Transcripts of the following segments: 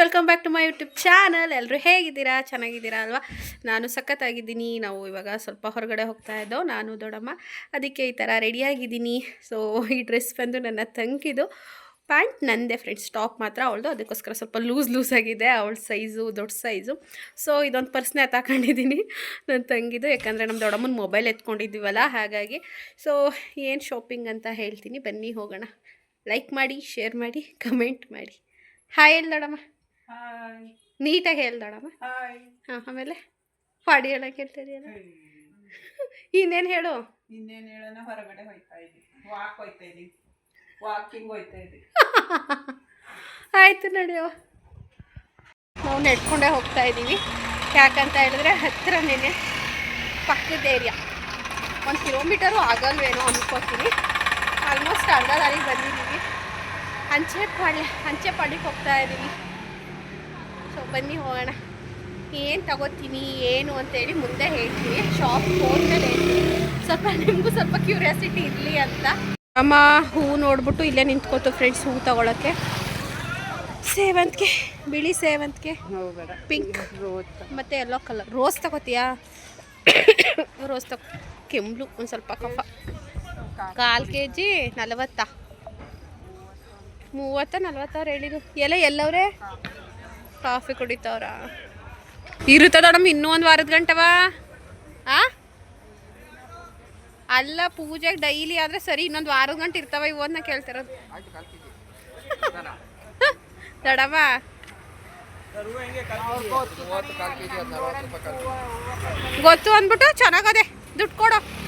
Welcome back to my YouTube channel ಎಲ್ಲರೂ ಹೇಗಿದ್ದೀರಾ? ಚೆನ್ನಾಗಿದ್ದೀರಾ ಅಲ್ವಾ? ನಾನು ಸಖತ್ತಾಗಿದ್ದೀನಿ. ನಾವು ಇವಾಗ ಸ್ವಲ್ಪ ಹೊರಗಡೆ ಹೋಗ್ತಾ ಇದ್ದೋ, ನಾನು ದೊಡ್ಡಮ್ಮ. ಅದಕ್ಕೆ ಈ ಥರ ರೆಡಿಯಾಗಿದ್ದೀನಿ ಸೊ ಈ ಡ್ರೆಸ್ ಬಂದು ನನ್ನ ತಂಗಿದು ಪ್ಯಾಂಟ್. ನಂದೇ ಫ್ರೆಂಡ್ಸ್ ಟಾಪ್ ಮಾತ್ರ ಅವಳದು. ಅದಕ್ಕೋಸ್ಕರ ಸ್ವಲ್ಪ ಲೂಸ್ ಲೂಸ್ ಆಗಿದೆ. ಅವಳ ಸೈಜು ದೊಡ್ಡ ಸೈಜು ಸೊ ಇದೊಂದು ಪರ್ಸ್ನೇ ತಗೊಂಡಿದ್ದೀನಿ ನನ್ನ ತಂಗಿದು. ಯಾಕಂದರೆ ನಮ್ಮ ದೊಡ್ಡಮ್ಮನ ಮೊಬೈಲ್ ಎತ್ಕೊಂಡಿದ್ದೀವಲ್ಲ, ಹಾಗಾಗಿ. ಸೊ ಏನು ಶಾಪಿಂಗ್ ಅಂತ ಹೇಳ್ತೀನಿ. ಬನ್ನಿ ಹೋಗೋಣ. ಲೈಕ್ ಮಾಡಿ ಶೇರ್ ಮಾಡಿ ಕಮೆಂಟ್ ಮಾಡಿ. ಹಾಯ್ ಹೇಳಿ ದೊಡಮ್ಮ ನೀಟಾಗಿ ಹೇಳ್ದಾಳಮ್ಮ ಹಾಂ ಆಮೇಲೆ ಪಾಡಿ ಹೇಳಕ್ಕೆ ಹೇಳ್ತಿದೆಯಲ್ಲ ಇನ್ನೇನು ಹೇಳು? ಇನ್ನೇನು ಹೇಳೋಣ ಹೊರಗಡೆ ಹೋಯ್ತಾ ಇದ್ದೀವಿ ವಾಕ್ ಹೋಯ್ತಾ ಇದ್ದೀವಿ ವಾಕಿಂಗ್ ಹೋಯ್ತಾ ಇದ್ದೀವಿ ಆಯಿತು ನಡೆಯೋ ನಾವು ನಡ್ಕೊಂಡೇ ಹೋಗ್ತಾ ಇದ್ದೀವಿ. ಯಾಕಂತ ಹೇಳಿದ್ರೆ ಹತ್ತಿರನೇ ಪಕ್ಕದ ಏರಿಯಾ ಒಂದು ಕಿಲೋಮೀಟರು ಆಗಲ್ವೇನೋ ಅನ್ಕೋತೀನಿ. ಆಲ್ಮೋಸ್ಟ್ ಅರ್ಧ ದಾರಿಗೆ ಬಂದಿದ್ದೀವಿ. ಅಂಚೆ ಪಾಡಿ ಅಂಚೆ ಪಾಡಿಗೆ ಹೋಗ್ತಾ ಇದ್ದೀವಿ. ಬನ್ನಿ ಹೋಗೋಣ. ಏನು ತಗೋತೀನಿ, ಏನು ಅಂತೇಳಿ ಮುಂದೆ ಹೇಳ್ತೀನಿ. ಶಾಪ್ ಹೋದ್ಮೇಲೆ ಸ್ವಲ್ಪ ನಿಮಗೂ ಸ್ವಲ್ಪ ಕ್ಯೂರಿಯಾಸಿಟಿ ಇರಲಿ ಅಂತ. ಅಮ್ಮ, ಹೂ ನೋಡ್ಬಿಟ್ಟು ಇಲ್ಲೇ ನಿಂತ್ಕೋತು ಫ್ರೆಂಡ್ಸ್ ಹೂ ತಗೊಳಕ್ಕೆ. ಸೇವಂತಿಗೆ, ಬಿಳಿ ಸೇವಂತಿಗೆ. ಪಿಂಕ್ ರೋಸ್ ಮತ್ತು ಎಲ್ಲೋ ಕಲರ್ ರೋಸ್ ತಗೋತೀಯಾ? ರೋಸ್ ತಗೋ. ಕೆಂಬ್ಲು ಒಂದು ಸ್ವಲ್ಪ ಕಫ. ಕಾಲು ಕೆ ಜಿ ನಲವತ್ತಾ. ಮೂವತ್ತ, ನಲ್ವತ್ತಾರು ಹೇಳಿದ್ರು. ಎಲ್ಲ ಎಲ್ಲವ್ರೆ? ಕಾಫಿ ಕುಡಿತಾವ್ರ? ಇರುತ್ತ ದೊಡಮ್ಮ ಇನ್ನೂ ಒಂದು ವಾರದ ಗಂಟವ? ಆ? ಅಲ್ಲ, ಪೂಜೆಗೆ ಡೈಲಿ ಆದ್ರೆ ಸರಿ, ಇನ್ನೊಂದು ವಾರದ ಗಂಟೆ ಇರ್ತಾವ ಇವನ್ನ ಕೇಳ್ತಿರೋದು. ದೊಡಮ್ಮ ಗೊತ್ತು ಅಂದ್ಬಿಟ್ಟು ಚೆನ್ನಾಗದೆ ದುಡ್ಡು ಕೊಡು.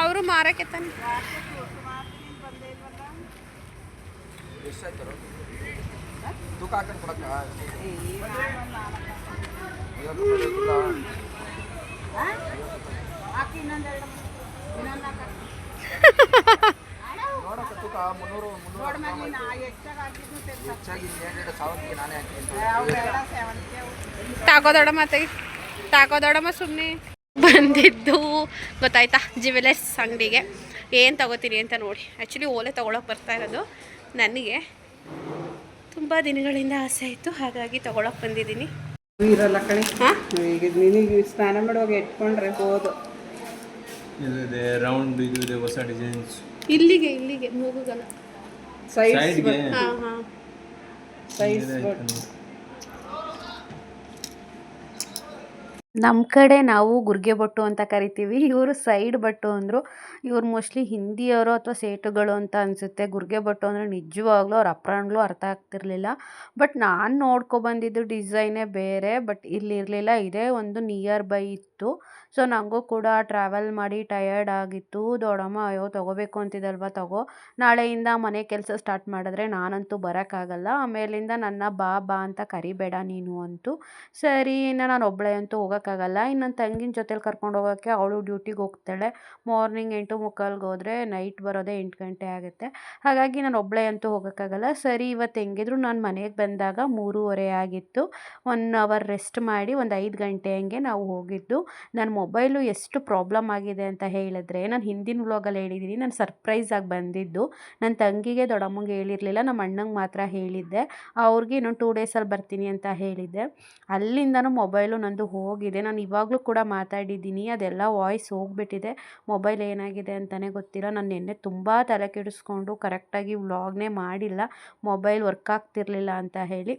ಅವರು ಮಾರಕ್ಕೆ ತಾನೆ. ತೂಕ ಹಾಕೊಂಡು ಕೊಡಕ್ಕ? ನೋಡಕ್ಕ ತೂಕ ಮುನ್ನೂರು ಮುನ್ನೂರು ಹೆಚ್ಚಾಗಿ ಇನ್ನೇನು ಸಾವಿರಕ್ಕೆ ನಾನೇ ಹಾಕಿದ್ದೀನಿ ತಾಕೋ ದೊಡಮ್ಮ ತೆಗಿ ತಾಕೋ ದೊಡಮ್ಮ ಸುಮ್ಮನೆ ಬಂದಿದ್ದು ಗೊತ್ತಾಯ್ತಾ ಜ್ಯುವೆಲರ್ಸ್ ಅಂಗಡಿಗೆ. ಏನು ತಗೋತೀನಿ ಅಂತ ನೋಡಿ. ಆ್ಯಕ್ಚುಲಿ ಓಲೆ ತೊಗೊಳಕ್ಕೆ ಬರ್ತಾ ಇರೋದು ನನಗೆ. ತುಂಬ ದಿನಗಳಿಂದ ಆಸೆ ಆಯಿತು ಹಾಗಾಗಿ ತಗೊಳಕ್ ಬಂದಿದ್ದೀನಿ. ಇರಲ್ಲ ಕಣಿ. ಈಗ ನಿನಗೆ ಸ್ನಾನ ಮಾಡುವಾಗ ಇಟ್ಕೊಂಡ್ರೆ ಹೋದು. ಇದು ಇದೆ ರೌಂಡ್ ಇದು ಇದೆ ಹೊಸ ಡಿಸೈನ್ಸ್ ಇಲ್ಲಿಗೆ ಇಲ್ಲಿಗೆ ಮೂಗುಗಲ್ಲ ಸೈಜ್ ಸೈಡ್ಗೆ ಹಾಂ ಹಾಂ. ಸೈಜ್ ನಮ್ಮ ಕಡೆ ನಾವು ಗುರ್ಗೆ ಬಟ್ಟು ಅಂತ ಕರಿತೀವಿ ಇವರು ಸೈಡ್ ಬಟ್ಟು ಅಂದರು. ಇವ್ರು ಮೋಸ್ಟ್ಲಿ ಹಿಂದಿಯವರು ಅಥವಾ ಸೇಟುಗಳು ಅಂತ ಅನಿಸುತ್ತೆ. ಗುರ್ಗೆ ಭಟ್ಟು ಅಂದರೆ ನಿಜವಾಗ್ಲೂ ಅವ್ರ ಅಪ್ರಾಣ್ಗಳು ಅರ್ಥ ಆಗ್ತಿರ್ಲಿಲ್ಲ. ಬಟ್ ನಾನು ನೋಡ್ಕೊಬಂದಿದ್ದು ಡಿಸೈನೇ ಬೇರೆ ಬಟ್ ಇಲ್ಲಿ ಇರಲಿಲ್ಲ. ಇದೇ ಒಂದು ನಿಯರ್ ಬೈ ಇತ್ತು. ಸೊ ನನಗೂ ಕೂಡ ಟ್ರಾವೆಲ್ ಮಾಡಿ ಟಯರ್ಡ್ ಆಗಿತ್ತು. ದೊಡ್ಡಮ್ಮ, ಅಯ್ಯೋ, ತೊಗೋಬೇಕು ಅಂತಿದ್ದಲ್ವ ತಗೋ. ನಾಳೆಯಿಂದ ಮನೆ ಕೆಲಸ ಸ್ಟಾರ್ಟ್ ಮಾಡಿದ್ರೆ ನಾನಂತೂ ಬರೋಕ್ಕಾಗಲ್ಲ. ಆಮೇಲಿಂದ ನನ್ನ ಬಾ ಬಾ ಅಂತ ಕರಿಬೇಡ ನೀನು ಅಂತೂ. ಸರಿ, ಇನ್ನು ನಾನು ಒಬ್ಬಳೆ ಅಂತೂ ಹೋಗೋಕ್ಕಾಗಲ್ಲ. ಇನ್ನು ನನ್ನ ತಂಗಿನ ಜೊತೆಲಿ ಕರ್ಕೊಂಡು ಹೋಗೋಕ್ಕೆ ಅವಳು ಡ್ಯೂಟಿಗೆ ಹೋಗ್ತಾಳೆ. ಮಾರ್ನಿಂಗ್ ಎಂಟು ಮುಕ್ಕಾಲ್ಗೆ ಹೋದರೆ ನೈಟ್ ಬರೋದೇ ಎಂಟು ಗಂಟೆ ಆಗುತ್ತೆ. ಹಾಗಾಗಿ ನಾನು ಒಬ್ಬಳೇ ಅಂತೂ ಹೋಗೋಕ್ಕಾಗಲ್ಲ. ಸರಿ ಇವತ್ತು ಹೆಂಗಿದ್ರು ನಾನು ಮನೆಗೆ ಬಂದಾಗ ಮೂರುವರೆ ಆಗಿತ್ತು. ಒನ್ ಅವರ್ ರೆಸ್ಟ್ ಮಾಡಿ ಒಂದು ಐದು ಗಂಟೆ ಹಂಗೆ ನಾವು ಹೋಗಿದ್ದು. ನನ್ನ ಮೊಬೈಲು ಎಷ್ಟು ಪ್ರಾಬ್ಲಮ್ ಆಗಿದೆ ಅಂತ ಹೇಳಿದ್ರೆ, ನಾನು ಹಿಂದಿನ ವ್ಲಾಗಲ್ಲಿ ಹೇಳಿದ್ದೀನಿ ನಾನು ಸರ್ಪ್ರೈಸಾಗಿ ಬಂದಿದ್ದು. ನನ್ನ ತಂಗಿಗೆ ದೊಡ್ಡಮ್ಮಂಗೆ ಹೇಳಿರಲಿಲ್ಲ ನಮ್ಮ ಅಣ್ಣಂಗೆ ಮಾತ್ರ ಹೇಳಿದ್ದೆ. ಅವ್ರಿಗೆ ಇನ್ನೊಂದು ಟೂ ಡೇಸಲ್ಲಿ ಬರ್ತೀನಿ ಅಂತ ಹೇಳಿದ್ದೆ. ಅಲ್ಲಿಂದನೂ ಮೊಬೈಲು ನಂದು ಹೋಗಿದೆ. ನಾನು ಇವಾಗಲೂ ಕೂಡ ಮಾತಾಡಿದ್ದೀನಿ, ಅದೆಲ್ಲ ವಾಯ್ಸ್ ಹೋಗ್ಬಿಟ್ಟಿದೆ. ಮೊಬೈಲ್ ಏನಾಗಿದೆ ಅಂತಲೇ ಗೊತ್ತಿಲ್ಲ. ನಾನು ನಿನ್ನೆ ತುಂಬ ತಲೆ ಕೆಡಿಸ್ಕೊಂಡು ಕರೆಕ್ಟಾಗಿ ವ್ಲಾಗ್ನೇ ಮಾಡಿಲ್ಲ. ಮೊಬೈಲ್ ವರ್ಕ್ ಆಗ್ತಿರಲಿಲ್ಲ ಅಂತ ಹೇಳಿ.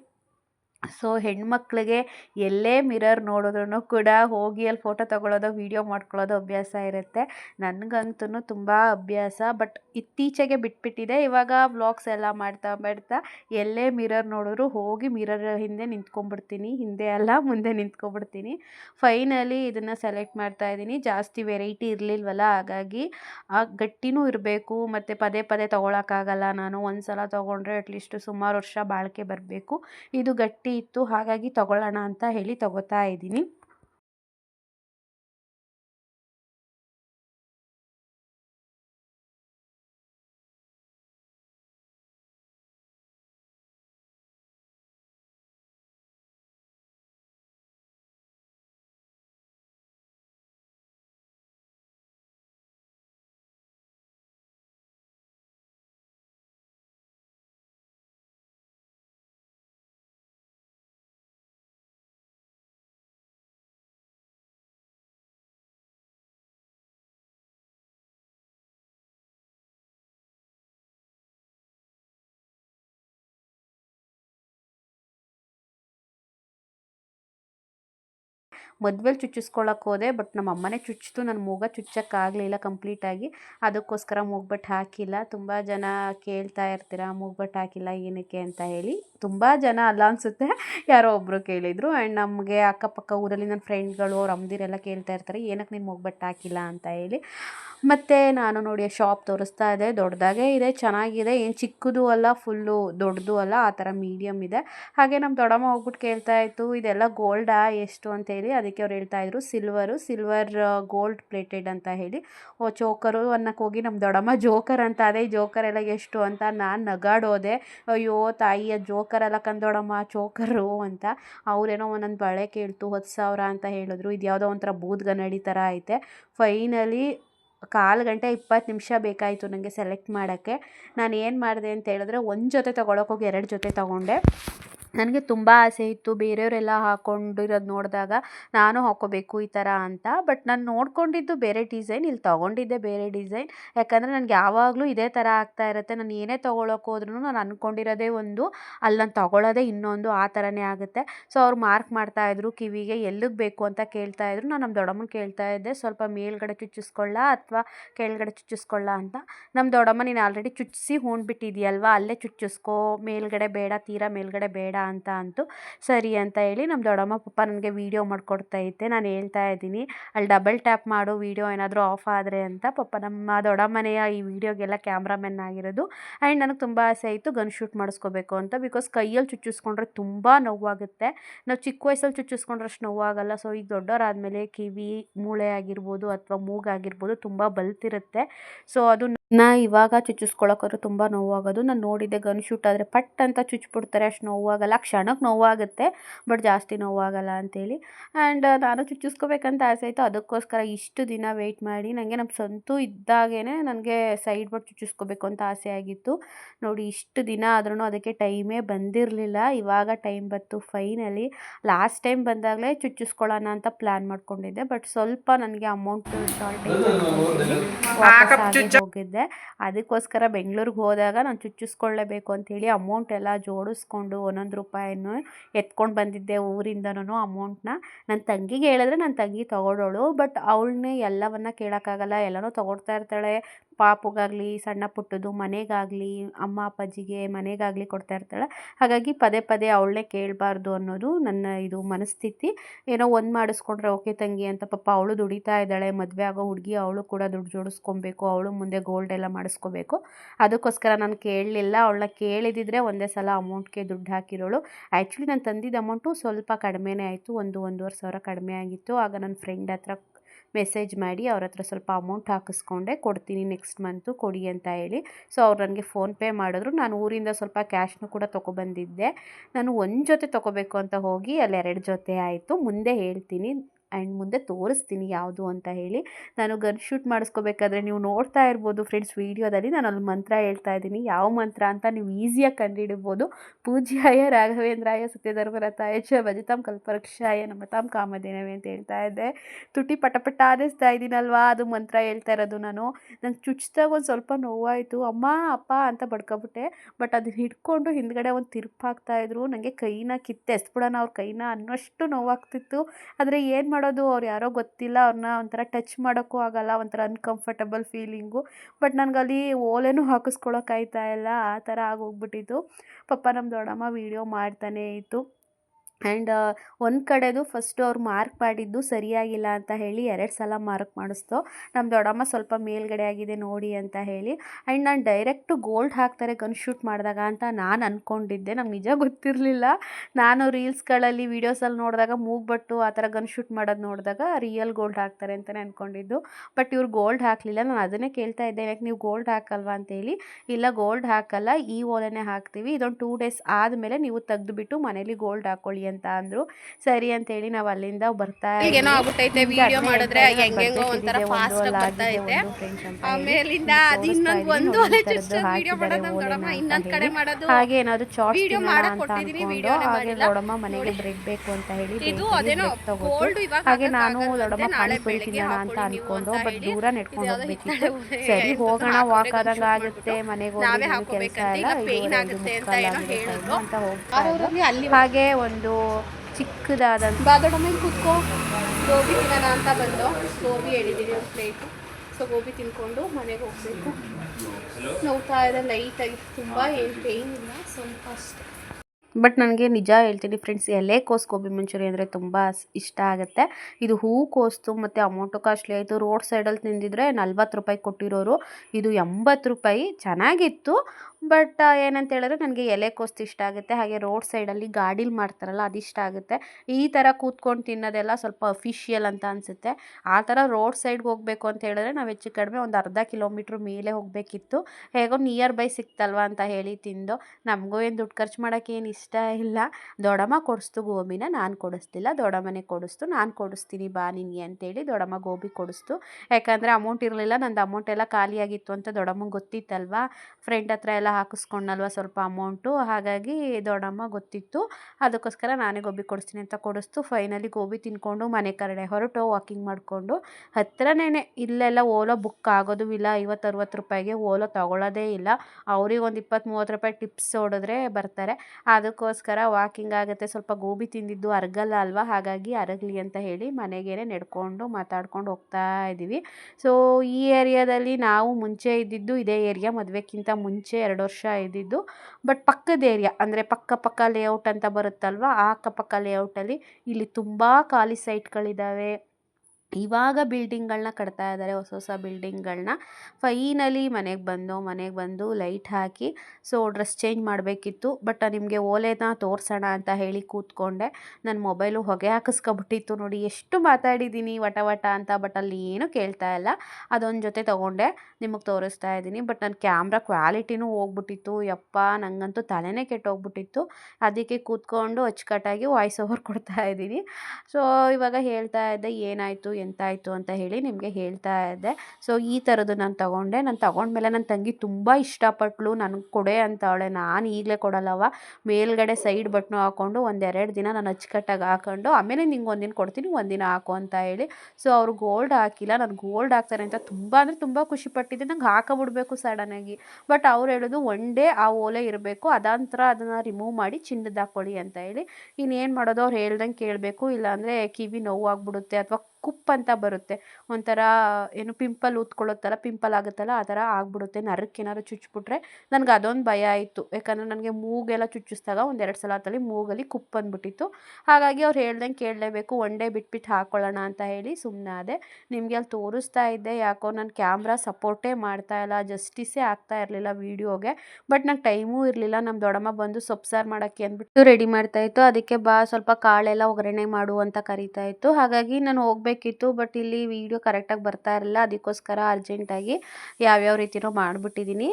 ಸೊ ಹೆಣ್ಮಕ್ಳಿಗೆ ಎಲ್ಲೇ ಮಿರರ್ ನೋಡಿದ್ರು ಕೂಡ ಹೋಗಿ ಅಲ್ಲಿ ಫೋಟೋ ತಗೊಳ್ಳೋದು, ವೀಡಿಯೋ ಮಾಡ್ಕೊಳ್ಳೋದು ಅಭ್ಯಾಸ ಇರುತ್ತೆ. ನನಗಂತೂ ತುಂಬ ಅಭ್ಯಾಸ. ಬಟ್ ಇತ್ತೀಚೆಗೆ ಬಿಟ್ಬಿಟ್ಟಿದೆ. ಇವಾಗ ವ್ಲಾಗ್ಸ್ ಎಲ್ಲ ಮಾಡ್ತಾ ಮಾಡ್ತಾ ಎಲ್ಲೇ ಮಿರರ್ ನೋಡಿದ್ರು ಹೋಗಿ ಮಿರರ್ ಹಿಂದೆ ನಿಂತ್ಕೊಂಡ್ಬಿಡ್ತೀನಿ. ಹಿಂದೆ ಅಲ್ಲ, ಮುಂದೆ ನಿಂತ್ಕೊಂಡ್ಬಿಡ್ತೀನಿ. ಫೈನಲಿ ಇದನ್ನು ಸೆಲೆಕ್ಟ್ ಮಾಡ್ತಾ ಇದ್ದೀನಿ. ಜಾಸ್ತಿ ವೆರೈಟಿ ಇರಲಿಲ್ವಲ್ಲ, ಹಾಗಾಗಿ ಆ ಗಟ್ಟಿನೂ ಇರಬೇಕು. ಮತ್ತು ಪದೇ ಪದೇ ತೊಗೊಳಕ್ಕಾಗಲ್ಲ. ನಾನು ಒಂದು ಸಲ ತೊಗೊಂಡ್ರೆ ಅಟ್ಲೀಸ್ಟ್ ಸುಮಾರು ವರ್ಷ ಬಾಳಿಕೆ ಬರಬೇಕು. ಇದು ಗಟ್ಟಿ ಇತ್ತು ಹಾಗಾಗಿ ತಗೊಳ್ಳೋಣ ಅಂತ ಹೇಳಿ ತಗೋತಾ ಇದ್ದೀನಿ. ಮದುವೆಲಿ ಚುಚ್ಚಿಸ್ಕೊಳಕ್ಕೆ ಹೋದೆ, ಬಟ್ ನಮ್ಮ ಅಮ್ಮನೇ ಚುಚ್ಚಿತು. ನನ್ನ ಮೂಗ ಚುಚ್ಚೋಕ್ಕಾಗಲಿಲ್ಲ ಕಂಪ್ಲೀಟಾಗಿ. ಅದಕ್ಕೋಸ್ಕರ ಮೂಗ್ಬಟ್ಟು ಹಾಕಿಲ್ಲ. ತುಂಬ ಜನ ಕೇಳ್ತಾ ಇರ್ತೀರ ಮೂಗ್ಬಟ್ಟು ಹಾಕಿಲ್ಲ, ಏನಕ್ಕೆ ಅಂತ ಹೇಳಿ. ತುಂಬ ಜನ ಅಲ್ಲ ಅನಿಸುತ್ತೆ. ಯಾರೋ ಒಬ್ಬರು ಕೇಳಿದರು. ಆ್ಯಂಡ್ ನಮಗೆ ಅಕ್ಕಪಕ್ಕ ಊರಲ್ಲಿ ನನ್ನ ಫ್ರೆಂಡ್ಗಳು ಅವ್ರ ಅಮ್ಮದಿರೆಲ್ಲ ಕೇಳ್ತಾ ಇರ್ತಾರೆ, ಏನಕ್ಕೆ ನೀನು ಮೂಗ್ಬಟ್ಟು ಹಾಕಿಲ್ಲ ಅಂತ ಹೇಳಿ. ಮತ್ತು ನಾನು ನೋಡಿ ಶಾಪ್ ತೋರಿಸ್ತಾ ಇದೆ, ದೊಡ್ಡದಾಗೇ ಇದೆ, ಚೆನ್ನಾಗಿದೆ, ಏನು ಚಿಕ್ಕದು ಅಲ್ಲ ಫುಲ್ಲು ದೊಡ್ಡದು ಅಲ್ಲ, ಆ ಥರ ಮೀಡಿಯಮ್ ಇದೆ. ಹಾಗೆ ನಮ್ಮ ದೊಡ್ಡಮ್ಮ ಹೋಗ್ಬಿಟ್ಟು ಕೇಳ್ತಾ ಇತ್ತು, ಇದೆಲ್ಲ ಗೋಲ್ಡಾ ಎಷ್ಟು? ಅಂತ ಹೇಳಿ. ಅದಕ್ಕೆ ಅವ್ರು ಹೇಳ್ತಾ ಇದ್ರು ಸಿಲ್ವರು ಸಿಲ್ವರ್ ಗೋಲ್ಡ್ ಪ್ಲೇಟೆಡ್ ಅಂತ ಹೇಳಿ. ಓ ಚೋಕರು ಅನ್ನಕ್ಕೆ ಹೋಗಿ ನಮ್ಮ ದೊಡ್ಡಮ್ಮ ಜೋಕರ್ ಅಂತ, ಅದೇ ಜೋಕರ್ ಎಲ್ಲ ಎಷ್ಟು? ಅಂತ ನಾನು ನಗಾಡೋದೆ, ಅಯ್ಯೋ ತಾಯಿಯ ಜೋಕರ್ ಅಲ್ಲ ಕಂದೊಡಮ್ಮ ಚೋಕರು ಅಂತ. ಅವರೇನೋ ಒಂದೊಂದು ಬಳೆ ಕೇಳ್ತು, ಹತ್ತು ಸಾವಿರ ಅಂತ ಹೇಳಿದ್ರು. ಇದು ಯಾವುದೋ ಒಂಥರ ಬೂದ್ಗನ್ನಡಿ ಥರ ಐತೆ. ಫೈನಲಿ ಕಾಲು ಗಂಟೆ ಇಪ್ಪತ್ತು ನಿಮಿಷ ಬೇಕಾಯಿತು ನನಗೆ ಸೆಲೆಕ್ಟ್ ಮಾಡೋಕ್ಕೆ. ನಾನು ಏನು ಮಾಡಿದೆ ಅಂತ ಹೇಳಿದ್ರೆ ಒಂದು ಜೊತೆ ತೊಗೊಳಕ್ಕೋಗಿ ಎರಡು ಜೊತೆ ತೊಗೊಂಡೆ. ನನಗೆ ತುಂಬ ಆಸೆ ಇತ್ತು ಬೇರೆಯವರೆಲ್ಲ ಹಾಕ್ಕೊಂಡಿರೋದು ನೋಡಿದಾಗ ನಾನು ಹಾಕ್ಕೋಬೇಕು ಈ ಥರ ಅಂತ. ಬಟ್ ನಾನು ನೋಡ್ಕೊಂಡಿದ್ದು ಬೇರೆ ಡಿಸೈನ್ ಇಲ್ಲಿ ತೊಗೊಂಡಿದ್ದೆ ಬೇರೆ ಡಿಸೈನ್. ಯಾಕಂದರೆ ನನಗೆ ಯಾವಾಗಲೂ ಇದೇ ಥರ ಆಗ್ತಾ ಇರುತ್ತೆ. ನಾನು ಏನೇ ತೊಗೊಳಕ್ಕೆ ಹೋದ್ರೂ ನಾನು ಅಂದ್ಕೊಂಡಿರೋದೇ ಒಂದು ಅಲ್ಲಿ ನಾನು ತೊಗೊಳ್ಳೋದೇ ಇನ್ನೊಂದು ಆ ಥರನೇ ಆಗುತ್ತೆ. ಸೊ ಅವ್ರು ಮಾರ್ಕ್ ಮಾಡ್ತಾಯಿದ್ರು ಕಿವಿಗೆ ಎಲ್ಲಿಗೆ ಬೇಕು ಅಂತ ಕೇಳ್ತಾಯಿದ್ರು ನಾನು ನಮ್ಮ ದೊಡ್ಡಮ್ಮನ ಕೇಳ್ತಾ ಇದ್ದೆ, ಸ್ವಲ್ಪ ಮೇಲ್ಗಡೆ ಚುಚ್ಚಿಸ್ಕೊಳ್ಳ ಅಥವಾ ಕೆಳಗಡೆ ಚುಚ್ಚಿಸ್ಕೊಳ್ಳ ಅಂತ. ನಮ್ಮ ದೊಡ್ಡಮ್ಮ ನೀನು ಆಲ್ರೆಡಿ ಚುಚ್ಚಿಸಿ ಹೂಣ್ಬಿಟ್ಟಿದೆಯಲ್ವಾ, ಅಲ್ಲೇ ಚುಚ್ಚಿಸ್ಕೋ. ಮೇಲ್ಗಡೆ ಬೇಡ, ತೀರಾ ಮೇಲ್ಗಡೆ ಬೇಡ ಅಂತ ಅಂತು. ಸರಿ ಅಂತ ಹೇಳಿ ನಮ್ಮ ದೊಡ್ಡಮ್ಮ ಪಪ್ಪ ನನಗೆ ವೀಡಿಯೋ ಇದ್ದೆ. ನಾನು ಹೇಳ್ತಾ ಇದ್ದೀನಿ, ಅಲ್ಲಿ ಡಬಲ್ ಟ್ಯಾಪ್ ಮಾಡು ವೀಡಿಯೋ ಏನಾದರೂ ಆಫ್ ಆದರೆ ಅಂತ ಪಪ್ಪ ನಮ್ಮ ದೊಡ್ಡಮ್ಮನೆಯ ಈ ವೀಡಿಯೋಗೆಲ್ಲ ಕ್ಯಾಮ್ರಾಮೆನ್ ಆಗಿರೋದು. ಆ್ಯಂಡ್ ನನಗೆ ತುಂಬ ಆಸೆ ಆಯಿತು ಗನ್ ಶೂಟ್ ಮಾಡಿಸ್ಕೋಬೇಕು ಅಂತ ಬಿಕಾಸ್ ಕೈಯಲ್ಲಿ ಚುಚ್ಚಿಸ್ಕೊಂಡ್ರೆ ತುಂಬ ನೋವಾಗುತ್ತೆ. ನಾವು ಚಿಕ್ಕ ವಯಸ್ಸಲ್ಲಿ ಚುಚ್ಚಿಸ್ಕೊಂಡ್ರೆ ಅಷ್ಟು ನೋವಾಗಲ್ಲ. ಸೊ, ಈಗ ದೊಡ್ಡವರಾದಮೇಲೆ ಕಿವಿ ಮೂಳೆ ಆಗಿರ್ಬೋದು ಅಥವಾ ಮೂಗಾಗಿರ್ಬೋದು ತುಂಬ ಬಲ್ತಿರುತ್ತೆ. ಸೊ, ಅದು ನಾ ಇವಾಗ ಚುಚ್ಚಿಸ್ಕೊಳಕ್ಕೋದ್ರೆ ತುಂಬ ನೋವಾಗೋದು. ನಾನು ನೋಡಿದ್ದೆ ಗನ್ ಶೂಟ್ ಆದರೆ ಪಟ್ ಅಂತ ಚುಚ್ಚಿಬಿಡ್ತಾರೆ ಅಷ್ಟು ನೋವಾಗಲ್ಲ. ಕ್ಷಣಕ್ಕೆ ನೋವಾಗುತ್ತೆ ಬಟ್ ಜಾಸ್ತಿ ನೋವಾಗಲ್ಲ ಅಂತೇಳಿ. ಆ್ಯಂಡ್ ನಾನು ಚುಚ್ಚಿಸ್ಕೋಬೇಕಂತ ಆಸೆ ಆಯಿತು ಅದಕ್ಕೋಸ್ಕರ ಇಷ್ಟು ದಿನ ವೆಯ್ಟ್ ಮಾಡಿ ನನಗೆ ನಮ್ಮ ಸಂತು ಇದ್ದಾಗೇ ನನಗೆ ಸೈಡ್ ಬಟ್ ಚುಚ್ಚಿಸ್ಕೋಬೇಕು ಅಂತ ಆಸೆ ಆಗಿತ್ತು. ನೋಡಿ ಇಷ್ಟು ದಿನ ಆದ್ರೂ ಅದಕ್ಕೆ ಟೈಮೇ ಬಂದಿರಲಿಲ್ಲ. ಇವಾಗ ಟೈಮ್ ಬಂತು ಫೈನಲಿ ಲಾಸ್ಟ್ ಟೈಮ್ ಬಂದಾಗಲೇ ಚುಚ್ಚಿಸ್ಕೊಳ್ಳೋಣ ಅಂತ ಪ್ಲ್ಯಾನ್ ಮಾಡ್ಕೊಂಡಿದ್ದೆ. ಬಟ್ ಸ್ವಲ್ಪ ನನಗೆ ಅಮೌಂಟ್ ಶಾರ್ಟೇಜ್ ವಾಪಸ್ ಹೋಗಿದ್ದೆ ಅದಕ್ಕೋಸ್ಕರ ಬೆಂಗಳೂರಿಗೆ ಹೋದಾಗ ನಾನು ಚುಚ್ಚಿಸ್ಕೊಳ್ಳೇಬೇಕು ಅಂಥೇಳಿ ಅಮೌಂಟ್ ಎಲ್ಲ ಜೋಡಿಸ್ಕೊಂಡು ಒಂದೊಂದು ರೂಪಾಯಿನೂ ಎತ್ಕೊಂಡು ಬಂದಿದ್ದೆ ಊರಿಂದನೂ ಅಮೌಂಟ್ನ ನನ್ನ ತಂಗಿಗೆ ಹೇಳಿದ್ರೆ ನನ್ನ ತಂಗಿ ತೊಗೊಳೋಳು ಬಟ್ ಅವಳನ್ನೇ ಎಲ್ಲವನ್ನ ಕೇಳೋಕ್ಕಾಗಲ್ಲ, ಎಲ್ಲನೂ ತೊಗೊಡ್ತಾ ಇರ್ತಾಳೆ. ಪಾಪುಗಾಗಲಿ, ಸಣ್ಣ ಪುಟ್ಟದ್ದು ಮನೆಗಾಗಲಿ, ಅಮ್ಮ, ಅಪ್ಪಾಜಿಗೆ ಮನೆಗಾಗಲಿ ಕೊಡ್ತಾ ಇರ್ತಾಳೆ. ಹಾಗಾಗಿ ಪದೇ ಪದೇ ಅವಳನ್ನೇ ಕೇಳಬಾರ್ದು ಅನ್ನೋದು ನನ್ನ ಇದು ಮನಸ್ಥಿತಿ. ಏನೋ ಒಂದು ಮಾಡಿಸ್ಕೊಂಡ್ರೆ ಓಕೆ ತಂಗಿ ಅಂತ ಪಾಪ ಅವಳು ದುಡಿತಾ ಇದ್ದಾಳೆ, ಮದುವೆ ಆಗೋ ಹುಡುಗಿ ಅವಳು ಕೂಡ ದುಡ್ಡು ಜೋಡಿಸ್ಕೊಬೇಕು, ಅವಳು ಮುಂದೆ ಗೋಲ್ಡ್ ಎಲ್ಲ ಮಾಡಿಸ್ಕೋಬೇಕು. ಅದಕ್ಕೋಸ್ಕರ ನಾನು ಕೇಳಲಿಲ್ಲ, ಅವಳನ್ನ ಕೇಳಿದಿದ್ರೆ ಒಂದೇ ಸಲ ಅಮೌಂಟ್ಗೆ ದುಡ್ಡು ಹಾಕಿರೋಳು. ಆ್ಯಕ್ಚುಲಿ ನಾನು ತಂದಿದ್ದ ಅಮೌಂಟು ಸ್ವಲ್ಪ ಕಡಿಮೆನೇ ಆಯಿತು, ಒಂದು ಒಂದೂವರೆ ಸಾವಿರ ಕಡಿಮೆ ಆಗಿತ್ತು. ಆಗ ನನ್ನ ಫ್ರೆಂಡ್ ಹತ್ರ ಮೆಸೇಜ್ ಮಾಡಿ ಅವ್ರ ಹತ್ರ ಸ್ವಲ್ಪ ಅಮೌಂಟ್ ಹಾಕಿಸ್ಕೊಂಡೆ, ಕೊಡ್ತೀನಿ ನೆಕ್ಸ್ಟ್ ಮಂತು ಕೊಡಿ ಅಂತ ಹೇಳಿ. ಸೊ ಅವ್ರು ನನಗೆ ಫೋನ್ಪೇ ಮಾಡಿದ್ರು. ನಾನು ಊರಿಂದ ಸ್ವಲ್ಪ ಕ್ಯಾಶ್ನು ಕೂಡ ತೊಗೊಬಂದಿದ್ದೆ. ನಾನು ಒಂದು ಜೊತೆ ತೊಗೋಬೇಕು ಅಂತ ಹೋಗಿ ಅಲ್ಲಿ ಎರಡು ಜೊತೆ ಆಯಿತು. ಮುಂದೆ ಹೇಳ್ತೀನಿ. ಆ್ಯಂಡ್ ಮುಂದೆ ತೋರಿಸ್ತೀನಿ ಯಾವುದು ಅಂತ ಹೇಳಿ. ನಾನು ಗನ್ ಶೂಟ್ ಮಾಡಿಸ್ಕೋಬೇಕಾದ್ರೆ ನೀವು ನೋಡ್ತಾ ಇರ್ಬೋದು ಫ್ರೆಂಡ್ಸ್ ವೀಡಿಯೋದಲ್ಲಿ. ನಾನು ಅಲ್ಲಿ ಮಂತ್ರ ಹೇಳ್ತಾ ಇದ್ದೀನಿ. ಯಾವ ಮಂತ್ರ ಅಂತ ನೀವು ಈಸಿಯಾಗಿ ಕಂಡುಹಿಡಿಬೋದು. ಪೂಜ್ಯಾಯ ರಾಘವೇಂದ್ರಾಯ ಸತ್ಯಧರ್ಮರಥಾಯ ಚ ಭಜತಾಂ ಕಲ್ಪವೃಕ್ಷಾಯ ನಮತಾಂ ಕಾಮಧೇನವಿ ಅಂತ ಹೇಳ್ತಾ ಇದ್ದೆ. ತುಟಿ ಪಟಪಟ ಪಟ ಅನ್ನಿಸ್ತಾ ಇದ್ದೀನಲ್ವಾ? ಅದು ಮಂತ್ರ ಹೇಳ್ತಾ ಇರೋದು ನಾನು. ನಂಗೆ ಚುಚ್ಚಿದಾಗ ಒಂದು ಸ್ವಲ್ಪ ನೋವಾಯಿತು. ಅಮ್ಮ, ಅಪ್ಪ ಅಂತ ಬಡ್ಕೊಬಿಟ್ಟೆ. ಬಟ್ ಅದನ್ನ ಹಿಡ್ಕೊಂಡು ಹಿಂದ್ಗಡೆ ಒಂದು ತಿರುಪು ಇದ್ರು. ನನಗೆ ಕೈನ ಕಿತ್ತೆ ಎಸ್ಬಿಡೋಣ ಅವ್ರ ಕೈನ ಅನ್ನೋಷ್ಟು ನೋವಾಗ್ತಿತ್ತು. ಆದರೆ ಏನು ಮಾಡೋದು ಅವ್ರು ಯಾರೋ ಗೊತ್ತಿಲ್ಲ ಅವ್ರನ್ನ ಒಂಥರ ಟಚ್ ಮಾಡೋಕ್ಕೂ ಆಗಲ್ಲ, ಒಂಥರ ಅನ್ಕಂಫರ್ಟಬಲ್ ಫೀಲಿಂಗು ಬಟ್ ನನಗಲ್ಲಿ ಓಲೆನೂ ಹಾಕಿಸ್ಕೊಳಕ್ಕಾಯ್ತಾ ಇಲ್ಲ, ಆ ಥರ ಆಗೋಗ್ಬಿಟ್ಟಿತ್ತು ಪಪ್ಪ ನಮ್ಮ ದೊಡ್ಡಮ್ಮ ವೀಡಿಯೋ ಮಾಡ್ತಾನೇ ಇತ್ತು. ಆ್ಯಂಡ್ ಒಂದು ಕಡೆದು ಫಸ್ಟು ಅವ್ರು ಮಾರ್ಕ್ ಮಾಡಿದ್ದು ಸರಿಯಾಗಿಲ್ಲ ಅಂತ ಹೇಳಿ ಎರಡು ಸಲ ಮಾರ್ಕ್ ಮಾಡಿಸ್ತು. ನಮ್ಮ ದೊಡ್ಡಮ್ಮ ಸ್ವಲ್ಪ ಮೇಲ್ಗಡೆ ಆಗಿದೆ ನೋಡಿ ಅಂತ ಹೇಳಿ. ಆ್ಯಂಡ್ ನಾನು ಡೈರೆಕ್ಟು ಗೋಲ್ಡ್ ಹಾಕ್ತಾರೆ ಗನ್ ಶೂಟ್ ಮಾಡಿದಾಗ ಅಂತ ನಾನು ಅಂದ್ಕೊಂಡಿದ್ದೆ ನಂಗೆ ನಿಜ ಗೊತ್ತಿರಲಿಲ್ಲ. ನಾನು ರೀಲ್ಸ್ಗಳಲ್ಲಿ ವೀಡಿಯೋಸಲ್ಲಿ ನೋಡಿದಾಗ ಮೂಗ್ಬಟ್ಟು ಆ ಥರ ಗನ್ ಶೂಟ್ ಮಾಡೋದು ನೋಡಿದಾಗ ರಿಯಲ್ ಗೋಲ್ಡ್ ಹಾಕ್ತಾರೆ ಅಂತಲೇ ಅಂದ್ಕೊಂಡಿದ್ದು ಬಟ್ ಇವ್ರು ಗೋಲ್ಡ್ ಹಾಕಲಿಲ್ಲ. ನಾನು ಅದನ್ನೇ ಕೇಳ್ತಾ ಇದ್ದೆ. ಯಾಕೆ ನೀವು ಗೋಲ್ಡ್ ಹಾಕಲ್ವಾ? ಅಂತೇಳಿ ಇಲ್ಲ ಗೋಲ್ಡ್ ಹಾಕಲ್ಲ. ಈ ಓಲೆನೇ ಹಾಕ್ತೀವಿ. ಇದೊಂದು ಟೂ ಡೇಸ್ ಆದಮೇಲೆ ನೀವು ತೆಗೆದುಬಿಟ್ಟು ಮನೇಲಿ ಗೋಲ್ಡ್ ಹಾಕ್ಕೊಳ್ಳಿ ಅಂತ ಅಂದ್ರು. ಸರಿ ಅಂತೇಳಿ ನಾವು ಅಲ್ಲಿಂದ ಬರ್ತಾ ಏನೋ ಆಗ್ಬಿಟ್ಟೈತೆ ವಿಡಿಯೋ ಮಾಡಿದ್ರೆ ಹೆಂಗೆಂಗೋ ಒಂಥರ ಫಾಸ್ಟ್ ಬರ್ತಾ ಐತೆ ಆಮೇಲಿಂದ ಅದು ಇನ್ನೊಂದು ಒಂದು ಒಲೆ ಚುಚ್ಚೋದು ವಿಡಿಯೋ ಮಾಡೋದು ನಮ್ಮ ದೊಡ್ಡಮ್ಮ ಕಡೆ ಮಾಡೋದು. ಹಾಗೆ ಏನಾದ್ರು ಚಾಟ್ ಅಂತ ಹಾಗೆ ಮಾಡಿಲ್ಲ. ದೊಡ್ಡಮ್ಮ ಮನೆಗೆ ಬ್ರೆಡ್ ಬೇಕು ಅಂತ ಹೇಳಿ ಇದು ಅದೇನೋ bread ಗೋಲ್ಡ್ ಇವಾಗ ಹಾಗೆ ನಾನು ಪಾನಿಪುರಿ ತಿನ್ನೋಣ ಅಂತ ಅನ್ಕೊಂಡು ಬಟ್ ದೂರ ನೆಡ್ಕೊಂಡು ಇದ್ಯಾವ್ದೋ ಹೋಗ್ಬೇಕಿತ್ತು. ಸರಿ ಹೋಗೋಣ ವಾಕ್ ಆದಾಗ ಆಗುತ್ತೆ ಮನೆಗೆ ಹೋಗಿ ಕೆಲಸ ಅಂತ. ಹೋಗ್ತಾ ಅಲ್ಲಿ ಹಾಗೆ ಒಂದು ಚಿಕ್ಕದಾದಂಥ ಬಾ ಮೇಲೆ ಇಲ್ಲಿ ಕೂತ್ಕೋ. ಗೋಬಿ ತಿನ್ನೋಣ ಅಂತ ಬಂದು. ಗೋಬಿ ಹೇಳಿದ್ದೀನಿ ಒಂದು ಪ್ಲೇಟು. ಸೊ, ಗೋಬಿ ತಿನ್ಕೊಂಡು ಮನೆಗೆ ಹೋಗಬೇಕು. ನೋವ್ತಾ ಇದೆ ಲೈಟಾಗಿ ತುಂಬ ಏನು ಪೇಯ್ನ್ ಇಲ್ಲ, ಸ್ವಲ್ಪ ಅಷ್ಟೇ. ಬಟ್ ನನಗೆ ನಿಜ ಹೇಳ್ತೀನಿ ಫ್ರೆಂಡ್ಸ್ ಎಲೆಕೋಸು ಗೋಬಿ ಮಂಚೂರಿ ಅಂದರೆ ತುಂಬ ಇಷ್ಟ ಆಗುತ್ತೆ. ಇದು ಹೂಕೋಸು ಮತ್ತು ಅಮೌಂಟು ಕಾಸ್ಟ್ಲಿ ಆಯಿತು. ರೋಡ್ ಸೈಡಲ್ಲಿ ತಿಂದಿದ್ರೆ ನಲ್ವತ್ತು ರೂಪಾಯಿ ಕೊಟ್ಟಿರೋರು. ಇದು ಎಂಬತ್ತು ರೂಪಾಯಿ. ಚೆನ್ನಾಗಿತ್ತು. ಬಟ್ ಏನಂತ ಹೇಳಿದ್ರೆ ನನಗೆ ಎಲೆಕೋಸು ಇಷ್ಟ ಆಗುತ್ತೆ. ಹಾಗೆ ರೋಡ್ ಸೈಡಲ್ಲಿ ಗಾಡೀಲಿ ಮಾಡ್ತಾರಲ್ಲ, ಅದು ಇಷ್ಟ ಆಗುತ್ತೆ. ಈ ಥರ ಕೂತ್ಕೊಂಡು ತಿನ್ನೋದೆಲ್ಲ ಸ್ವಲ್ಪ ಅಫಿಷಿಯಲ್ ಅಂತ ಅನಿಸುತ್ತೆ. ಆ ಥರ ರೋಡ್ ಸೈಡ್ಗೆ ಹೋಗಬೇಕು ಅಂತ ಹೇಳಿದ್ರೆ ನಾವು ಹೆಚ್ಚು ಕಡಿಮೆ ಒಂದು ಅರ್ಧ ಕಿಲೋಮೀಟ್ರ್ ಮೇಲೆ ಹೋಗಬೇಕಿತ್ತು. ಹೇಗೋ ನಿಯರ್ ಬೈ ಸಿಕ್ತಲ್ವ ಅಂತ ಹೇಳಿ ತಿಂದು. ನಮಗೂ ಏನು ದುಡ್ಡು ಖರ್ಚು ಮಾಡೋಕ್ಕೆ ಏನು ಇಷ್ಟ ಇಲ್ಲ. ದೊಡಮ್ಮ ಕೊಡಿಸ್ತು, ಗೋಬಿನ ನಾನು ಕೊಡಿಸ್ತಿಲ್ಲ. ದೊಡಮ್ಮನೆ ಕೊಡಿಸ್ತು, ನಾನು ಕೊಡಿಸ್ತೀನಿ ಬಾ ನಿನಗೆ ಅಂತೇಳಿ ದೊಡಮ್ಮ ಗೋಬಿ ಕೊಡಿಸ್ತು. ಯಾಕಂದರೆ ಅಮೌಂಟ್ ಇರಲಿಲ್ಲ, ನಂದು ಅಮೌಂಟ್ ಎಲ್ಲ ಖಾಲಿಯಾಗಿತ್ತು ಅಂತ ದೊಡಮ್ಮಗೆ ಗೊತ್ತಿತ್ತಲ್ವ? ಫ್ರೆಂಡ್ ಹತ್ರ ಎಲ್ಲ ಹಾಕಿಸ್ಕೊಂಡಲ್ವ ಸ್ವಲ್ಪ ಅಮೌಂಟು ಹಾಗಾಗಿ ದೊಡಮ್ಮ ಗೊತ್ತಿತ್ತು. ಅದಕ್ಕೋಸ್ಕರ ನಾನೇ ಗೋಬಿ ಕೊಡಿಸ್ತೀನಿ ಅಂತ ಕೊಡಿಸ್ತು. ಫೈನಲಿ ಗೋಬಿ ತಿನ್ಕೊಂಡು ಮನೆ ಕರಡೆ ಹೊರಟು ವಾಕಿಂಗ್ ಮಾಡಿಕೊಂಡು. ಹತ್ರನೇ ಇಲ್ಲೆಲ್ಲ ಓಲೋ ಬುಕ್ ಆಗೋದು ಇಲ್ಲ. ಐವತ್ತು ಅರುವತ್ತು ರೂಪಾಯಿಗೆ ಓಲೋ ತಗೊಳ್ಳೋದೇ ಇಲ್ಲ. ಅವ್ರಿಗೆ ಒಂದು ಇಪ್ಪತ್ತು ಮೂವತ್ತು ರೂಪಾಯಿ ಟಿಪ್ಸ್ ಹೊಡೆದ್ರೆ ಬರ್ತಾರೆ. ಅದಕ್ಕೋಸ್ಕರ ವಾಕಿಂಗ್ ಆಗುತ್ತೆ. ಸ್ವಲ್ಪ ಗೋಬಿ ತಿಂದಿದ್ದು ಅರಗಲ್ಲ ಅಲ್ವಾ? ಹಾಗಾಗಿ ಅರಗಲಿ ಅಂತ ಹೇಳಿ ಮನೆಗೇ ನಡ್ಕೊಂಡು ಮಾತಾಡ್ಕೊಂಡು ಹೋಗ್ತಾ ಇದ್ದೀವಿ. ಸೊ ಈ ಏರಿಯಾದಲ್ಲಿ ನಾವು ಮುಂಚೆ ಇದ್ದಿದ್ದು ಇದೇ ಏರಿಯಾ ಮದುವೆಕ್ಕಿಂತ ಮುಂಚೆ ಎರಡು ವರ್ಷ ಇದ್ದಿದ್ದು. ಬಟ್ ಪಕ್ಕದ ಏರಿಯಾ ಅಂದರೆ ಪಕ್ಕ ಪಕ್ಕ ಲೇಔಟ್ ಅಂತ ಬರುತ್ತಲ್ವ? ಆ ಅಕ್ಕಪಕ್ಕ ಲೇಔಟಲ್ಲಿ ಇಲ್ಲಿ ತುಂಬ ಖಾಲಿ ಸೈಟ್ಗಳಿದ್ದಾವೆ ಇವಾಗ ಬಿಲ್ಡಿಂಗ್ಗಳನ್ನ ಕಟ್ತಾ ಇದ್ದಾರೆ, ಹೊಸ ಹೊಸ ಬಿಲ್ಡಿಂಗ್ಗಳನ್ನ ಫೈನಲಿ ಮನೆಗೆ ಬಂದು ಮನೆಗೆ ಬಂದು ಲೈಟ್ ಹಾಕಿ, ಸೊ ಡ್ರೆಸ್ ಚೇಂಜ್ ಮಾಡಬೇಕಿತ್ತು. ಬಟ್ ನಿಮಗೆ ಓಲೆನ ತೋರಿಸೋಣ ಅಂತ ಹೇಳಿ ಕೂತ್ಕೊಂಡೆ. ನನ್ನ ಮೊಬೈಲು ಹೊಗೆ ಹಾಕಿಸ್ಕೊಬಿಟ್ಟಿತ್ತು ನೋಡಿ, ಎಷ್ಟು ಮಾತಾಡಿದ್ದೀನಿ ವಟ ವಟ ಅಂತ, ಬಟ್ ಅಲ್ಲಿ ಏನೂ ಕೇಳ್ತಾ ಇಲ್ಲ. ಅದೊಂದು ಜೊತೆ ತೊಗೊಂಡೆ, ನಿಮಗೆ ತೋರಿಸ್ತಾ ಇದ್ದೀನಿ. ಬಟ್ ನನ್ನ ಕ್ಯಾಮ್ರಾ ಕ್ವಾಲಿಟಿನೂ ಹೋಗ್ಬಿಟ್ಟಿತ್ತು. ಯಪ್ಪ ನನಗಂತೂ ತಲೆನೇ ಕೆಟ್ಟೋಗ್ಬಿಟ್ಟಿತ್ತು. ಅದಕ್ಕೆ ಕೂತ್ಕೊಂಡು ಅಚ್ಚುಕಟ್ಟಾಗಿ ವಾಯ್ಸ್ ಓವರ್ ಕೊಡ್ತಾ ಇದ್ದೀನಿ. ಸೊ ಇವಾಗ ಹೇಳ್ತಾ ಇದ್ದೆ, ಏನಾಯಿತು ಎಂತಾಯಿತು ಅಂತ ಹೇಳಿ ನಿಮಗೆ ಹೇಳ್ತಾ ಇದ್ದೆ. ಸೊ ಈ ಥರದ್ದು ನಾನು ತಗೊಂಡೆ. ನಾನು ತಗೊಂಡ್ಮೇಲೆ ನನ್ನ ತಂಗಿ ತುಂಬ ಇಷ್ಟಪಟ್ಲು. ನನಗೆ ಕೊಡೆ ಅಂತವಳೆ ನಾನು ಈಗಲೇ ಕೊಡಲ್ಲವ ಮೇಲ್ಗಡೆ ಸೈಡ್ ಬಟ್ನು ಹಾಕ್ಕೊಂಡು ಒಂದೆರಡು ದಿನ ನಾನು ಅಚ್ಚುಕಟ್ಟಾಗಿ ಹಾಕೊಂಡು, ಆಮೇಲೆ ನಿಂಗೆ ಒಂದಿನ ಕೊಡ್ತೀನಿ, ಒಂದಿನ ಹಾಕು ಅಂತ ಹೇಳಿ. ಸೊ ಅವ್ರು ಗೋಲ್ಡ್ ಹಾಕಿಲ್ಲ. ನಾನು ಗೋಲ್ಡ್ ಹಾಕ್ತಾರೆ ಅಂತ ತುಂಬ ಅಂದರೆ ತುಂಬ ಖುಷಿಪಟ್ಟಿದ್ದೆ ನಂಗೆ ಹಾಕಬಿಡ್ಬೇಕು ಸಡನ್ನಾಗಿ ಬಟ್ ಅವ್ರು ಹೇಳೋದು ಒನ್ ಡೇ ಆ ಓಲೆ ಇರಬೇಕು. ಅದಾಂತರ ಅದನ್ನು ರಿಮೂವ್ ಮಾಡಿ ಚಿನ್ನದ ಹಾಕ್ಕೊಳ್ಳಿ ಅಂತ ಹೇಳಿ. ಇನ್ನೇನು ಮಾಡೋದು? ಅವ್ರು ಹೇಳ್ದಂಗೆ ಕೇಳಬೇಕು. ಇಲ್ಲಾಂದರೆ ಕಿವಿ ನೋವು ಆಗಿಬಿಡುತ್ತೆ. ಅಥವಾ ಕುಪ್ ಅಂತ ಬರುತ್ತೆ. ಒಂಥರ, ಏನು ಪಿಂಪಲ್ ಊದ್ಕೊಳ್ಳೋ ಥರ ಪಿಂಪಲ್ ಆಗುತ್ತಲ್ಲ, ಆ ಥರ ಆಗ್ಬಿಡುತ್ತೆ. ನರಕ್ಕೆ ಏನಾದ್ರು ಚುಚ್ಚಿಬಿಟ್ರೆ ನನಗೆ ಅದೊಂದು ಭಯ ಆಯಿತು. ಯಾಕಂದರೆ ನನಗೆ ಮೂಗೆಲ್ಲ ಚುಚ್ಚಿಸಿದಾಗ ಒಂದೆರಡು ಸಲ ಆತಲ್ಲಿ ಮೂಗಲ್ಲಿ ಕುಪ್ಪು ಬಂದ್ಬಿಟ್ಟಿತ್ತು ಹಾಗಾಗಿ ಅವ್ರು ಹೇಳ್ದಂಗೆ ಕೇಳಲೇಬೇಕು. ಒನ್ ಡೇ ಬಿಟ್ಬಿಟ್ಟು ಹಾಕ್ಕೊಳ್ಳೋಣ ಅಂತ ಹೇಳಿ ಸುಮ್ಮನಾದೆ ನಿಮಗೆ ಅಲ್ಲಿ ತೋರಿಸ್ತಾ ಇದ್ದೆ. ಯಾಕೋ ನನ್ನ ಕ್ಯಾಮ್ರಾ ಸಪೋರ್ಟೇ ಮಾಡ್ತಾ ಇಲ್ಲ. ಜಸ್ಟಿಸೇ ಆಗ್ತಾ ಇರಲಿಲ್ಲ ವೀಡಿಯೋಗೆ. ಬಟ್ ನಂಗೆ ಟೈಮೂ ಇರಲಿಲ್ಲ. ನಮ್ಮ ದೊಡ್ಡಮ್ಮ ಬಂದು ಸೊಪ್ಪು ಸಾರು ಮಾಡೋಕ್ಕೆ ಅಂದ್ಬಿಟ್ಟು ರೆಡಿ ಮಾಡ್ತಾಯಿತ್ತು ಅದಕ್ಕೆ ಬಾ, ಸ್ವಲ್ಪ ಕಾಳೆಲ್ಲ ಒಗ್ಗರಣೆ ಮಾಡು ಅಂತ ಕರೀತಾ ಇತ್ತು. ಹಾಗಾಗಿ ನಾನು ಹೋಗಬೇಕಿತ್ತು ಬಟ್ ಇಲ್ಲಿ ವೀಡಿಯೋ ಕರೆಕ್ಟಾಗಿ ಬರ್ತಾ ಇರಲಿಲ್ಲ. ಅದಕ್ಕೋಸ್ಕರ ಅರ್ಜೆಂಟಾಗಿ ಯಾವ್ಯಾವ ರೀತಿನೋ ಮಾಡಿಬಿಟ್ಟಿದ್ದೀನಿ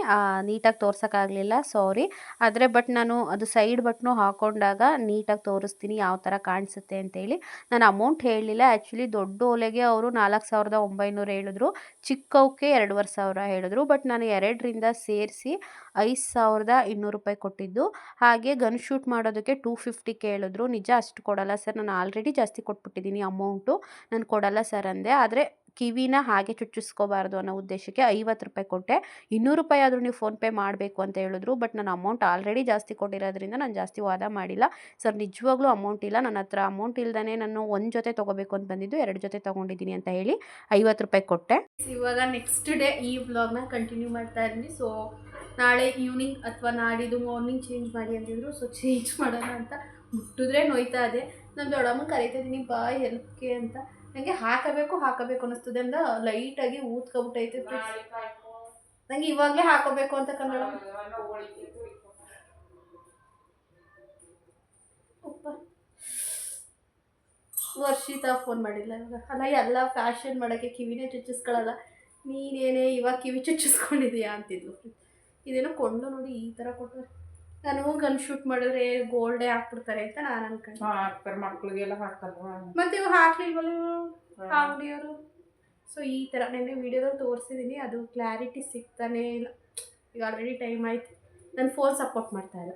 ನೀಟಾಗಿ ತೋರ್ಸೋಕ್ಕಾಗಲಿಲ್ಲ ಸಾರಿ ಆದರೆ ಬಟ್ ನಾನು ಅದು ಸೈಡ್ ಬಟ್ನು ಹಾಕೊಂಡಾಗ ನೀಟಾಗಿ ತೋರಿಸ್ತೀನಿ ಯಾವ ಥರ ಕಾಣಿಸುತ್ತೆ ಅಂತೇಳಿ. ನಾನು ಅಮೌಂಟ್ ಹೇಳಲಿಲ್ಲ ಆ್ಯಕ್ಚುಲಿ ದೊಡ್ಡ ಓಲೆಗೆ ಅವರು ನಾಲ್ಕು ಸಾವಿರದ ಒಂಬೈನೂರು ಹೇಳಿದ್ರು. ಚಿಕ್ಕವಕ್ಕೆ ಎರಡೂವರೆ ಸಾವಿರ ಹೇಳಿದ್ರು. ಬಟ್ ನಾನು ಎರಡರಿಂದ ಸೇರಿಸಿ ಐದು ಸಾವಿರದ ಇನ್ನೂರು ರೂಪಾಯಿ ಕೊಟ್ಟಿದ್ದು. ಹಾಗೆ ಗನ್ ಶೂಟ್ ಮಾಡೋದಕ್ಕೆ ಟೂ ಫಿಫ್ಟಿ ಕೇಳಿದ್ರು. ನಿಜ ಅಷ್ಟು ಕೊಡಲ್ಲ ಸರ್. ನಾನು ಆಲ್ರೆಡಿ ಜಾಸ್ತಿ ಕೊಟ್ಬಿಟ್ಟಿದ್ದೀನಿ ಅಮೌಂಟು. ನಾನು ಕೊಡಲ್ಲ ಸರ್ ಅಂದೆ. ಆದರೆ ಕಿವಿನ ಹಾಗೆ ಚುಚ್ಚಿಸ್ಕೋಬಾರ್ದು ಅನ್ನೋ ಉದ್ದೇಶಕ್ಕೆ ಐವತ್ತು ರೂಪಾಯಿ ಕೊಟ್ಟೆ. ಇನ್ನೂರು ರೂಪಾಯಿ ಆದರೂ ನೀವು ಫೋನ್ಪೇ ಮಾಡಬೇಕು ಅಂತ ಹೇಳಿದ್ರು. ಬಟ್ ನಾನು ಅಮೌಂಟ್ ಆಲ್ರೆಡಿ ಜಾಸ್ತಿ ಕೊಟ್ಟಿರೋದ್ರಿಂದ ನಾನು ಜಾಸ್ತಿ ವಾದ ಮಾಡಿಲ್ಲ. ಸರ್, ನಿಜವಾಗ್ಲೂ ಅಮೌಂಟ್ ಇಲ್ಲ. ನನ್ನ ಹತ್ರ ಅಮೌಂಟ್ ಇಲ್ದೇ ನಾನು ಒಂದು ಜೊತೆ ತೊಗೋಬೇಕು ಅಂತ ಬಂದಿದ್ದು. ಎರಡು ಜೊತೆ ತೊಗೊಂಡಿದ್ದೀನಿ ಅಂತ ಹೇಳಿ ಐವತ್ತು ರೂಪಾಯಿ ಕೊಟ್ಟೆ. ಇವಾಗ ನೆಕ್ಸ್ಟ್ ಡೇ ಈ ವ್ಲಾಗ್ನ ಕಂಟಿನ್ಯೂ ಮಾಡ್ತಾ ಇದ್ದೀನಿ. ಸೊ ನಾಳೆ ಈವ್ನಿಂಗ್ ಅಥವಾ ನಾಡಿದ್ದು ಮಾರ್ನಿಂಗ್ ಚೇಂಜ್ ಮಾಡಿ ಅಂತಿದ್ರು ಸೊ ಚೇಂಜ್ ಮಾಡೋಣ ಅಂತ ಮುಟ್ಟಿದ್ರೆ ನೋಯ್ತಾ ಇದೆ. ನಮ್ಮ ದೊಡ್ಡಮ್ಮ ಕರಿತಾ ಇದ್ದೀನಿ, ಬಾ ಹೆಲ್ಪ್ಗೆ ಅಂತ. ನನಗೆ ಹಾಕಬೇಕು ಹಾಕಬೇಕು ಅನ್ನಿಸ್ತದೆ ಅಂದ ಲೈಟಾಗಿ ಊದ್ಕೊಬಿಟ್ಟೈತೆ ನನಗೆ ಇವಾಗಲೇ ಹಾಕೋಬೇಕು ಅಂತ ಕನ್ನಡ. ವರ್ಷಿತ ಫೋನ್ ಮಾಡಿಲ್ಲ ಇವಾಗ. ಅಲ್ಲ ಎಲ್ಲ ಫ್ಯಾಷನ್ ಮಾಡೋಕ್ಕೆ ಕಿವಿನೇ ಚುಚ್ಚಿಸ್ಕೊಳ್ಳಲ್ಲ ನೀನೇನೇ ಇವಾಗ ಕಿವಿ ಚುಚ್ಚಿಸ್ಕೊಂಡಿದೀಯಾ ಅಂತಿದ್ಲು. ಇದೇನೋ ಕೊಂಡು ನೋಡಿ ಈ ಥರ ಕೊಟ್ಟರೆ ನಾನು ಗನ್ ಶೂಟ್ ಮಾಡಿದ್ರೆ ಗೋಲ್ಡೇ ಹಾಕ್ಬಿಡ್ತಾರೆ ಅಂತ ನಾನು ಅನ್ಕೊಂಡೆ. ಮಕ್ಕಳಿಗೆಲ್ಲ ಹಾಕಲ್ಲ ಹಾಕಲ್ವಾ ಮತ್ತೆ ಇವಾಗ ಹಾಕ್ಲಿಲ್ವಲ್ಲ ಅಂಗಡಿಯವರು ಸೊ ಈ ಥರ ನೆನ್ನೆ ವೀಡಿಯೋದಲ್ಲಿ ತೋರಿಸಿದ್ದೀನಿ ಅದು ಕ್ಲಾರಿಟಿ ಸಿಗ್ತಾನೇ ಇಲ್ಲ. ಈಗ ಆಲ್ರೆಡಿ ಟೈಮ್ ಆಯ್ತು. ನನ್ನ ಫೋನ್ ಸಪೋರ್ಟ್ ಮಾಡ್ತಾ ಇಲ್ಲ.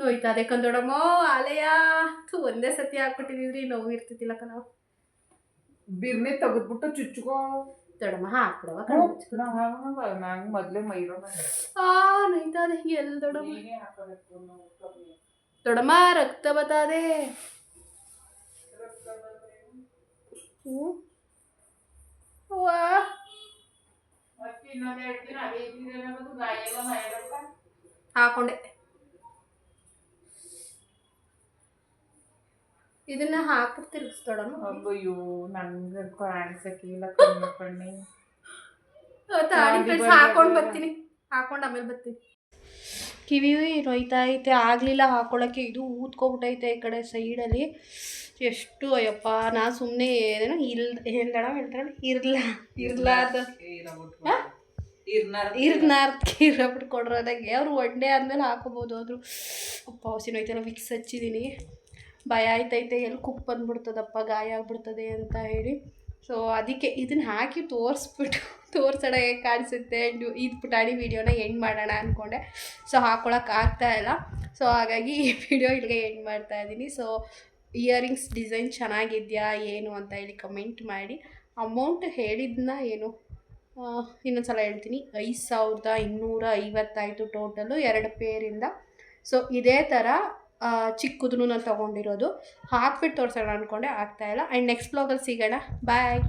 ನೋಯ್ತಾ ಅದೇ ಕಂದೊಡಮ್ಮ ಆಲಯ ಥು, ಒಂದೇ ಸತಿ ಹಾಕ್ಬಿಟ್ಟಿದ್ರಿ ನೋವು ಇರ್ತಿದ್ದಿಲ್ಲ ಕಣ. ಬಿರ್ನೆ ತೆಗೆದ್ಬಿಟ್ಟು ಚುಚ್ಕೋ ದೊಡಮ್ಮ ಹಾಕ್ಬಿಡವ ಮೊದ್ಲೇ ನೈತಾದೆ ಎಲ್ಲಿ ದೊಡಮ್ಮ ದೊಡಮ್ಮ ರಕ್ತ ಬತಾದೆ. ಹಾಕೊಂಡೆ. ಇದನ್ನ ಹಾಕ್ಬಿಟ್ಟು ತಿರುಗಿಸ್ತಾಡಮ್ಮ ಅಯ್ಯೋ ನಂಗೆ ಕಾಣಿಸಕ್ಕಿಲ್ಲ ಕಣ್ಣು ಕಣ್ಣಿ ತಾಳಿ ಹಾಕೊಂಡು ಬರ್ತೀನಿ. ಹಾಕೊಂಡು ಆಮೇಲೆ ಬರ್ತೀನಿ. ಕಿವಿ ನೋಯ್ತಾ ಐತೆ ಆಗಲಿಲ್ಲ ಹಾಕೊಳ್ಳೋಕ್ಕೆ ಇದು ಊದ್ಕೊಬಿಟ್ಟೈತೆ ಈ ಕಡೆ ಸೈಡಲ್ಲಿ ಎಷ್ಟು ಅಯ್ಯಪ್ಪ ನಾ ಸುಮ್ಮನೆ ಏನೋ ಇಲ್ ಹೇಳ್ದಣ ಹೇಳ್ತಾಳೆ ಇರ್ಲ ಇರ್ಲಾದ ಇರ್ನಾರ್ದ್ಕೆ ಇರ ಬಿಟ್ಕೊಡ್ರೋದಾಗೆ ಅವ್ರು ಒನ್ ಡೇ ಆದಮೇಲೆ ಹಾಕೋಬೋದು ಆದರೂ. ಅಪ್ಪ ಹಸಿನೋಯ್ತಲ್ಲ ವಿಕ್ಸ್ ಹಚ್ಚಿದ್ದೀನಿ ಭಯ ಆಯ್ತೈತೆ, ಎಲ್ಲಿ ಕುಕ್ ಬಂದ್ಬಿಡ್ತದಪ್ಪ, ಗಾಯ ಆಗ್ಬಿಡ್ತದೆ ಅಂತ ಹೇಳಿ. ಸೊ ಅದಕ್ಕೆ ಇದನ್ನ ಹಾಕಿ ತೋರಿಸ್ಬಿಟ್ಟು, ತೋರ್ಸೋಣ ಹೇಗೆ ಕಾಣಿಸುತ್ತೆ ಅಂಡು ಇದು ಪುಟಾಣಿ ವೀಡಿಯೋನ ಎಂಡ್ ಮಾಡೋಣ ಅಂದ್ಕೊಂಡೆ ಸೊ ಆಗ್ತಾ ಇಲ್ಲ. ಸೊ ಹಾಗಾಗಿ ಈ ವಿಡಿಯೋ ಇಲ್ಲಿಗೆ ಎಂಡ್ ಮಾಡ್ತಾ ಇದ್ದೀನಿ. ಸೊ ಇಯರಿಂಗ್ಸ್ ಡಿಸೈನ್ ಚೆನ್ನಾಗಿದೆಯಾ, ಏನು ಅಂತ ಹೇಳಿ ಕಮೆಂಟ್ ಮಾಡಿ. ಅಮೌಂಟ್ ಹೇಳಿದ್ನ ಏನು? ಇನ್ನೊಂದು ಸಲ ಹೇಳ್ತೀನಿ. ಐದು ಸಾವಿರದ ಇನ್ನೂರ ಐವತ್ತಾಯಿತು ಟೋಟಲು ಎರಡು ಪೇರಿಂದ ಸೊ ಇದೇ ಥರ ಚಿಕ್ಕದನ್ನು ನಾನು ತೊಗೊಂಡಿರೋದು. ಹಾಕ್ಬಿಟ್ಟು ತೋರಿಸೋಣ ಅಂದ್ಕೊಂಡೆ ಆಗ್ತಾಯಿಲ್ಲ ಆ್ಯಂಡ್ ನೆಕ್ಸ್ಟ್ ಬ್ಲಾಗಲ್ಲಿ ಸಿಗೋಣ. ಬಾಯ್